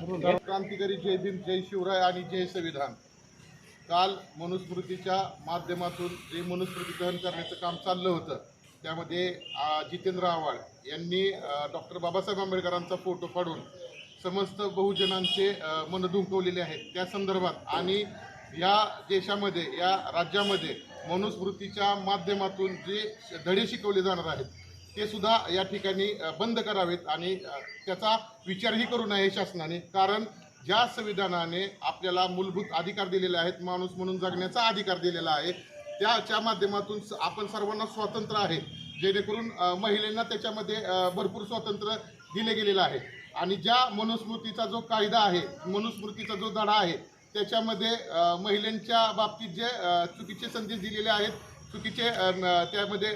क्रांतिकारी जय भीम जय शिवराय आणि जय संविधान. काल मनुस्मृतीच्या माध्यमातून जे मनुस्मृती दहन करण्याचं काम चाललं होतं त्यामध्ये जितेंद्र आव्हाड यांनी डॉक्टर बाबासाहेब आंबेडकरांचा फोटो काढून समस्त बहुजनांचे मन दुंकवलेले आहेत. त्या संदर्भात आणि या देशामध्ये या राज्यामध्ये मनुस्मृतीच्या माध्यमातून जे धडे शिकवले जाणार आहेत ते सुद्धा या ठिकाणी बंद करावेत आणि त्याचा विचारही करू नये शासनाने. कारण ज्या संविधानाने आपल्याला मूलभूत अधिकार दिलेले आहेत माणूस म्हणून जगण्याचा अधिकार दिलेला आहे त्याच्या माध्यमातून स- आपण सर्वांना स्वातंत्र्य आहे. जेणेकरून महिलांना त्याच्यामध्ये भरपूर स्वातंत्र्य दिले गेलेलं आहे. आणि ज्या मनुस्मृतीचा जो कायदा आहे मनुस्मृतीचा जो धडा आहे त्याच्यामध्ये महिलांच्या बाबतीत जे चुकीचे संदेश दिलेले आहेत चुकीचे त्यामध्ये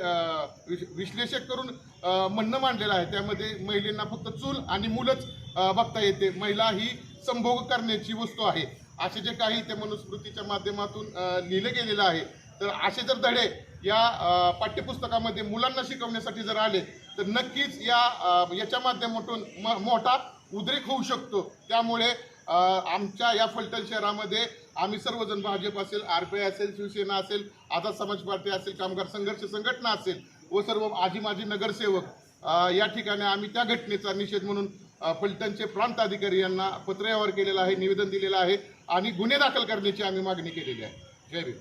विश्लेषक करून म्हणणं मांडलेलं आहे. त्यामध्ये महिलांना फक्त चूल आणि मुलंच बघता येते. महिला ही संभोग करण्याची वस्तू आहे. असे जे काही ते मनुस्मृतीच्या माध्यमातून लिहिलं गेलेलं आहे. तर असे जर धडे या पाठ्यपुस्तकामध्ये मुलांना शिकवण्यासाठी जर आले तर नक्कीच या याच्या माध्यमातून म मोठा उद्रेक होऊ शकतो. त्यामुळे आमच्या या फलटण शहरामध्ये आम्ही सर्वजण भाजप असेल आर पी आय असेल शिवसेना असेल आझाद समाज पार्टी असेल कामगार संघर्ष संघटना असेल व सर्व आजी माजी नगरसेवक या ठिकाणी आम्ही त्या घटनेचा निषेध म्हणून फलटणचे प्रांत अधिकारी यांना पत्रव्यवहार केलेला आहे निवेदन दिलेलं आहे आणि गुन्हे दाखल करण्याची आम्ही मागणी केलेली आहे. जय भीम.